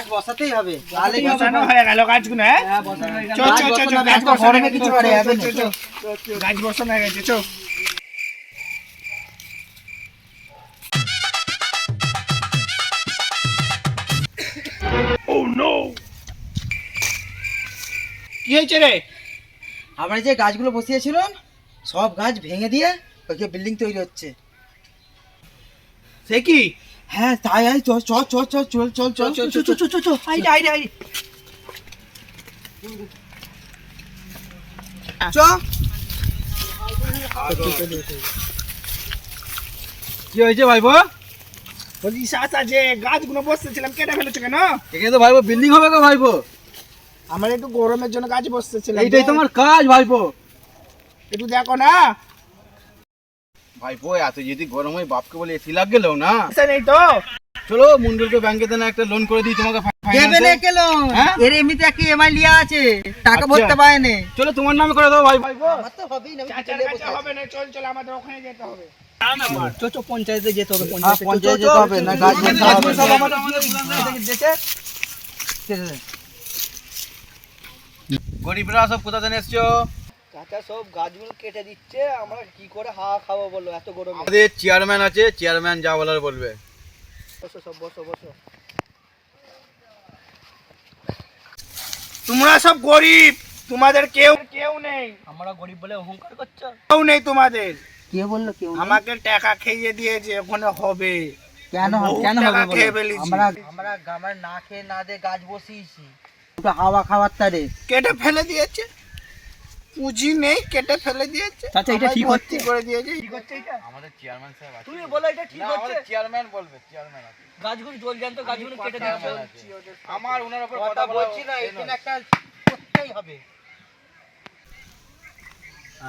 গাছ বসাতেই হবে। তাহলে বসানো হয়ে গেল গাছগুলো হ্যাঁ? হ্যাঁ, বসানো হয়ে গেল। চো, গাছ চো, চো, চো, গাছ। বসানো হয়ে কিছু গেছে, করা বসানো হয়ে গেছে চো কি হয়েছে রে? আমরা যে গাছগুলো বসিয়েছিলেন সব গাছ ভেঙে দিয়ে ওইকে বিল্ডিং তৈরি হচ্ছে। সে কি? হ্যাঁ তাই আই চল চল চল চল চল চল চল চল চল চল চল চল আইডে আইডে চ কি হয়েছে ভাইবো বলছি চাচা যে গাছগুলো বসতেছিলাম কেটে ফেলেছো কেন এখানে তো ভাইবো বিল্ডিং হবে গো ভাইবো আমার একটু গরমের জন্য গাছ বসতেছিলাম এইটাই তোমার কাজ ভাইবো একটু দেখো না ভাইপো এত যদি গরম হয় বাপকে বলে এসি লাগ না? নেই তো। চলো মুন্ডুলকে ব্যাংকে দেন একটা লোন করে দিই তোমাকে দেবে না finance এ। কেন? এর এমনিতে একটা ইএমআই লিয়া আছে টাকা। ভরতে পারে না। চলো তোমার নামে করে দাও ভাই ভাইপো তো হবেই না হবে না চল চল আমাদের ওখানে যেতে হবে। চো চো পঞ্চায়েতে যেতে হবে পঞ্চায়েতে যেতে হবে, না গাছ বসাতে গাছ হবে। বসাবো আমাদের দেশে গরিবরা সব কোথা থেকে এসছো? চাচা সব গাছগুলো কেটে দিচ্ছে আমরা কি করে হাওয়া খাব বলো এত গরম? আমাদের চেয়ারম্যান আছে চেয়ারম্যান যা বলার বলবে। বসো সব বসো বসো। তোমরা সব গরিব তোমাদের কেউ কেউ নেই। আমরা গরিব বলে অহংকার করছ? কেউ নেই তোমাদের। কে বলল কেউ আমাকে টাকা খেয়ে দিয়েছে ওখানে হবে। কেন কেন হবে বলো? খেয়ে আমরা আমরা আমরা না খেয়ে না দিয়ে গাছ বসিয়েছি। হাওয়া খাওয়ার তারে। কেটে ফেলে দিয়েছে। পুঁজি নেই কেটে ফেলে দিয়েছে। চাচা, এটা ঠিক হচ্ছে? করে দিয়েছে। ঠিক হচ্ছে এটা আমাদের চেয়ারম্যান সাহেব আছে। তুমি বলো এটা ঠিক না চেয়ারম্যান বলবে চেয়ারম্যান আছে। গাছগুলো জল জ্যান্ত গাছগুলো কেটে দিচ্ছে আছে। আমার ওনার উপর কথা বলছি না এখানে একটা করতেই হবে।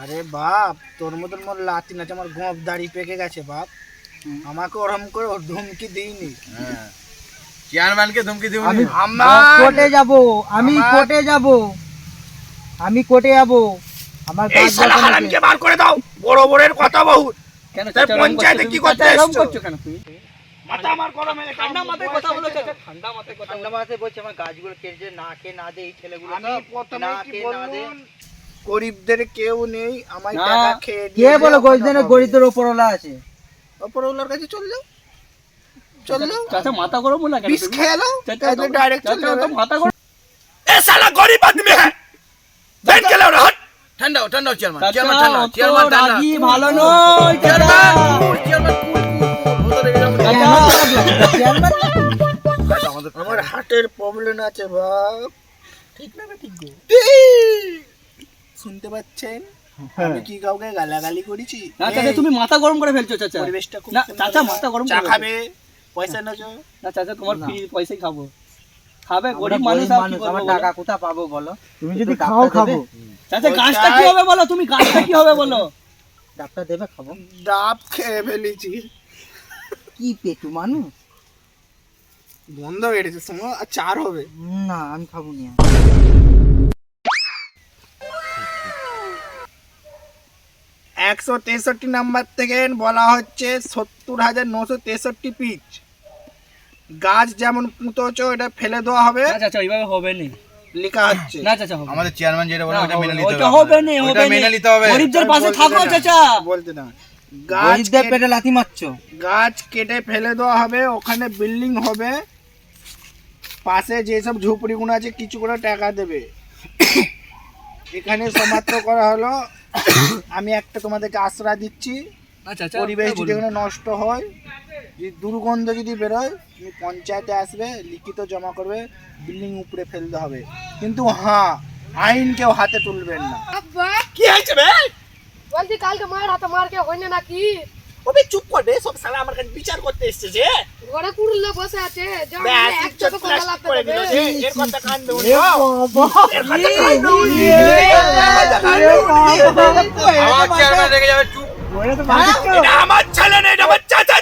আরে বাপ তোর মতন মোর লাতি নাচ আমার গোপ দাড়ি পেকে গেছে বাপ। আমাকে ওরম করে ওর ধমকি দিইনি। হ্যাঁ। চেয়ারম্যানকে ধমকি দিও আমি কোর্টে যাব আমি কোর্টে যাব। আমি কোটে যাব। আমার এই শালা হারামকে বার করে দাও। বড় বড়ের কথা বহুত কেন তাই পঞ্চায়েতে কি? করতে এসছো? কেন তুমি? মাথা আমার গরম হয়ে ঠান্ডা মাথায় কথা বলো। চাচা ঠান্ডা মাথায় কথা ঠান্ডা মাথায় বলছে আমার গাছগুলো কেটে না খেয়ে না দে এই ছেলেগুলো আমি প্রথমে কি না গরিবদের কেউ নেই আমার টাকা খেয়ে কে দিয়ে বলো গরিবদের ওপরওয়ালা আছে? ওপরওয়ালার কাছে চল যাও। চল যাও। চাচা মাথা গরম না বিষ খেয়ে নাও। ডাইরেক্ট চল যাবে। মাথা গরম এ শালা গরিব আদমি হ্যাঁ। ব্যাংক গেলে ওরা হট ঠান্ডা ঠান্ডা চেয়ারম্যান চেয়ারম্যান ঠান্ডা চেয়ারম্যান ঠান্ডা ভালো নয় চেয়ারম্যান আমার হার্টের প্রবলেম আছে বাপ। ঠিক না ঠিক শুনতে পাচ্ছেন? আমি কি কাউকে গালাগালি করেছি? না চাচা তুমি মাথা গরম করে ফেলছো চাচা। পরিবেশটা খুব না চাচা মাথা গরম চা করে খাবে পয়সা নেছো না চাচা তোমার পয়সাই খাব। খাবে গরিব মানুষ আমার টাকা কোথা পাবো বলো? তুমি যদি খাও খাব। চাচা গাছটা কি হবে বলো? তুমি গাছটা কি হবে বলো? ডাক্তার দেবে খাব। ডাব খেয়ে ফেলেছি। কি পেটু মানুষ? বন্ধ হয়ে গেছে সময় আর চার হবে। না আমি খাব না একশো তেষট্টি নাম্বার থেকে বলা হচ্ছে সত্তর হাজার নশো তেষট্টি পিচ। গাছ যেমন পুঁতোছো এটা ফেলে দেওয়া হবে। না চাচা ওইভাবে হবে না লেখা হচ্ছে। না চাচা হবে আমাদের চেয়ারম্যান যেটা বলে ওটা মেনে হবে- নিতে ওইটা হবে হবে না ওইটা মেনে নিতে হবে। গরিবদের পাশে থাকো চাচা। বলতে না। গাছ কেটে- পেটে লাথি মারছো। গাছ কেটে ফেলে দেওয়া হবে ওখানে বিল্ডিং হবে। পাশে যেসব ঝুপড়িগুলো আছে কিছু করে টাকা দেবে। এখানে সমাপ্ত করা হলো। আমি একটা তোমাদেরকে আশ্রয় দিচ্ছি। পরিবেশ যদি এখানে নষ্ট হয় যদি দুর্গন্ধ যদি বেরোয় তুমি পঞ্চায়েতে আসবে লিখিত জমা করবে বিল্ডিং উপরে ফেলতে হবে। কিন্তু হ্যাঁ আইন কেউ হাতে তুলবেন না। কি হয়েছে বে? বলছি কালকে মার হাতে মার কে হইনি নাকি? ওবে চুপ কর রে সব সালা আমার কাছে বিচার করতে এসছে যে। ঘরে কুড়লে বসে আছে এক চোখে কথা লাগতে করে দিল। যে এর কথা কান দেবো এর কথা কান দেবো আমার চেয়ারম্যান রেখে যাবে চুপ এটা আমার ছেলে না এটা আমার চাচার